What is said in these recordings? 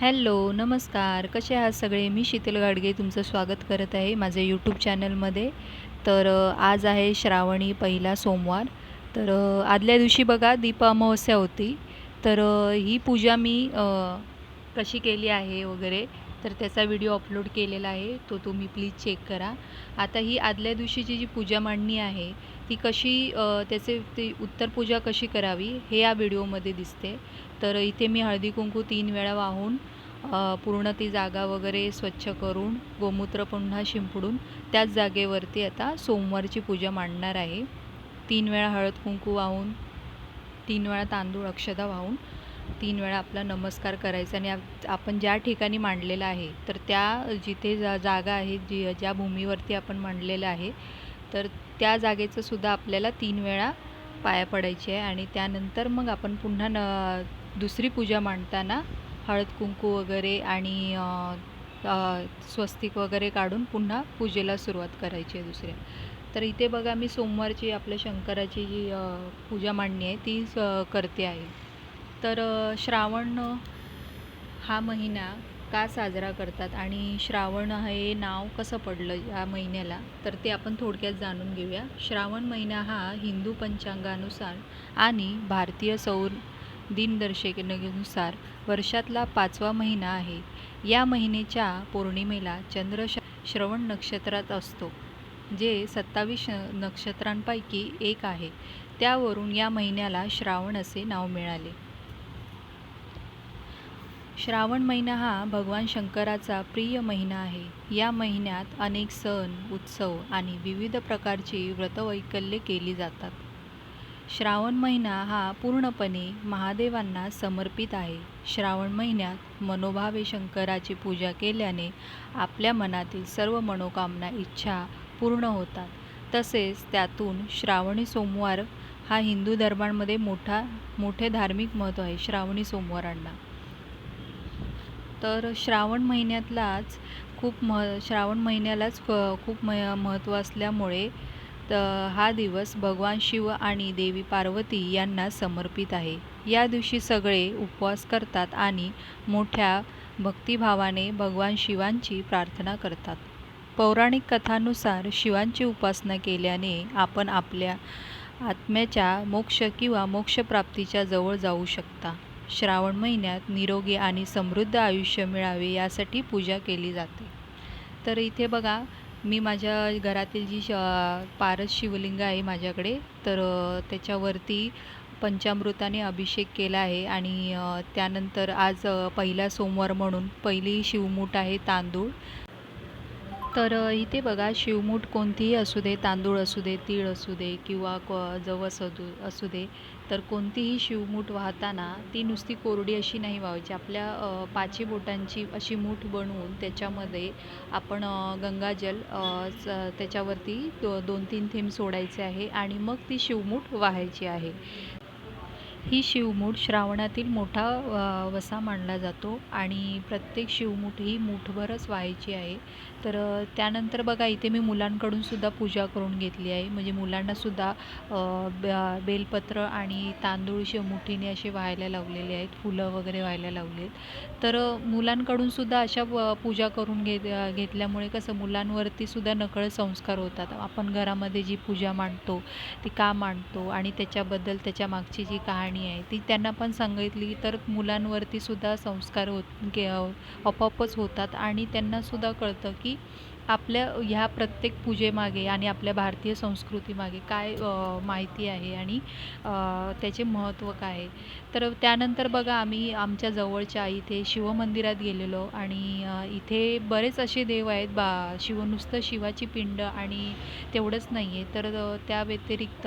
Hello नमस्कार. कसे आहात सगळे? मी शीतल गाडगे तुमचं स्वागत करत आहे माझ्या यूट्यूब चॅनलमध्ये. तर आज आहे श्रावणी पहिला सोमवार. तर आदल्या दिवशी बघा दीप अमावस्या होती. तर ही पूजा मी कशी केली आहे वगैरे तर त्याचा व्हिडिओ अपलोड केलेला आहे. तो तुम्ही प्लीज चेक करा. आता ही आदल्या दिवशीची जी पूजा मांडणी आहे ती कशी त्याचे ती उत्तर पूजा कशी करावी हे या व्हिडिओमध्ये दिसते. तर इथे मी हळदी कुंकू तीन वेळा वाहून पूर्ण ती जागा वगैरे स्वच्छ करून गोमूत्र पुन्हा शिंपडून त्याच जागेवरती आता सोमवारची पूजा मांडणार आहे. तीन वेळा हळद कुंकू वाहून तीन वेळा तांदूळ अक्षदा वाहून तीन वेळा आपला नमस्कार करायचा आणि आपण ज्या ठिकाणी मांडलेलं आहे तर त्या जिथे जा जागा आहे जी ज्या भूमीवरती आपण मांडलेलं आहे तर त्या जागेचं सुद्धा आपल्याला तीन वेळा पाया पडायची आहे आणि त्यानंतर मग आपण पुन्हा न दुसरी पूजा मांडताना हळद कुंकू वगैरे आणि स्वस्तिक वगैरे काढून पुन्हा पूजेला सुरुवात करायची आहे दुसऱ्या. तर इथे बघा मी सोमवारची आपल्या शंकराची जी पूजा मांडणी आहे ती करते आहे. तर श्रावण हा महिना का साजरा करतात आणि श्रावण हे नाव कसं पडलं या महिन्याला तर ते आपण थोडक्यात जाणून घेऊया. श्रावण महिना हा हिंदू पंचांगानुसार आणि भारतीय सौर दिनदर्शिकेनुसार वर्षातला पाचवा महिना आहे. या महिन्याच्या पौर्णिमेला चंद्र श श्रवण नक्षत्रात असतो जे सत्तावीस नक्षत्रांपैकी एक आहे. त्यावरून या महिन्याला श्रावण असे नाव मिळाले. श्रावण महिना हा भगवान शंकराचा प्रिय महिना आहे. या महिन्यात अनेक सण उत्सव आणि विविध प्रकारची व्रतवैकल्ये केली जातात. श्रावण महिना हा पूर्णपणे महादेवांना समर्पित आहे. श्रावण महिन्यात मनोभावे शंकराची पूजा केल्याने आपल्या मनातील सर्व मनोकामना इच्छा पूर्ण होतात. तसेच त्यातून श्रावणी सोमवार हा हिंदू धर्मांमध्ये मोठा मोठे धार्मिक महत्त्व आहे श्रावणी सोमवारांना. तर श्रावण महिन्यातलाच खूप मह श्रावण महिन्यालाच खूप म महत्त्व असल्यामुळे त हा दिवस भगवान शिव आणि देवी पार्वती यांना समर्पित आहे. या दिवशी सगळे उपवास करतात आणि मोठ्या भक्तिभावाने भगवान शिवांची प्रार्थना करतात. पौराणिक कथानुसार शिवांची उपासना केल्याने आपण आपल्या आत्म्याच्या मोक्ष किंवा मोक्षप्राप्तीच्या जवळ जाऊ शकता. श्रावण महिन्यात निरोगी आणि समृद्ध आयुष्य मिळावे यासाठी पूजा केली जाते. तर इथे बघा मी माझ्या घरातील जी श पारस शिवलिंग आहे माझ्याकडे तर त्याच्यावरती पंचामृताने अभिषेक केला आहे आणि त्यानंतर आज पहिला सोमवार म्हणून पहिली शिवमूठ आहे तांदूळ. तर इथे बघा शिवमूठ कोणतीही असू दे तांदूळ असू दे तीळ असू दे किंवा क जवस असू असू दे तर कोणतीही शिवमूठ वाहताना ती नुसती कोरडी अशी नाही व्हायची. आपल्या पाची बोटांची अशी मूठ बनवून त्याच्यामध्ये आपण गंगाजल स- त्याच्यावरती दो दोन तीन थेंब सोडायचे आहे आणि मग ती शिवमूठ वाहायची आहे. ही शिवमूठ श्रावणातील मोठा वसा मानला जातो आणि प्रत्येक शिवमूठ ही मूठभरच व्हायची आहे. तर त्यानंतर बघा इथे मी मुलांकडून सुद्धा पूजा करून घेतली आहे. म्हणजे मुलांनासुद्धा ब- बेलपत्र आणि तांदूळ शिवमुठीने असे व्हायला लावलेले आहेत. फुलं वगैरे व्हायला लावली आहेत तर मुलांकडून सुद्धा अशा पूजा करून घेत घेतल्यामुळे कसं मुलांवरती सुद्धा नकळत संस्कार होतात. आपण घरामध्ये जी पूजा मांडतो ती का मांडतो आणि त्याच्याबद्दल त्याच्या मागची जी कहाणी आहे. ती त्यांना पण सांगितली तर मुलांवरती सुद्धा संस्कार होत गे आपोआपच होतात. आणि त्यांनासुद्धा कळतं की आपल्या ह्या प्रत्येक पूजेमागे आणि आपल्या भारतीय संस्कृतीमागे काय माहिती आहे आणि त्याचे महत्त्व काय आहे? तर त्यानंतर बघा आम्ही आमच्या जवळच्या इथे शिवमंदिरात गेलेलो आणि इथे बरेच असे देव आहेत. बा शिव नुसतं शिवाची पिंड आणि तेवढंच नाही आहे तर त्या व्यतिरिक्त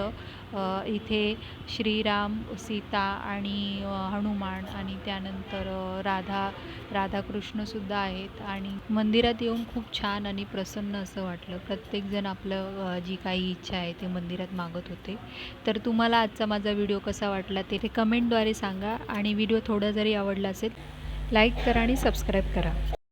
इथे श्रीराम सीता आणि हनुमान आणि त्यानंतर राधा राधाकृष्णसुद्धा आहेत. आणि मंदिरात येऊन खूप छान आणि प्रसन्न असं वाटलं. प्रत्येकजण आपलं जी काही इच्छा आहे ते मंदिरात मागत होते. तर तुम्हाला आजचा माझा व्हिडिओ कसा वाटला ते कमेंटद्वारे सांगा आणि व्हिडिओ थोडा जरी आवडला असेल लाईक करा आणि सबस्क्राईब करा.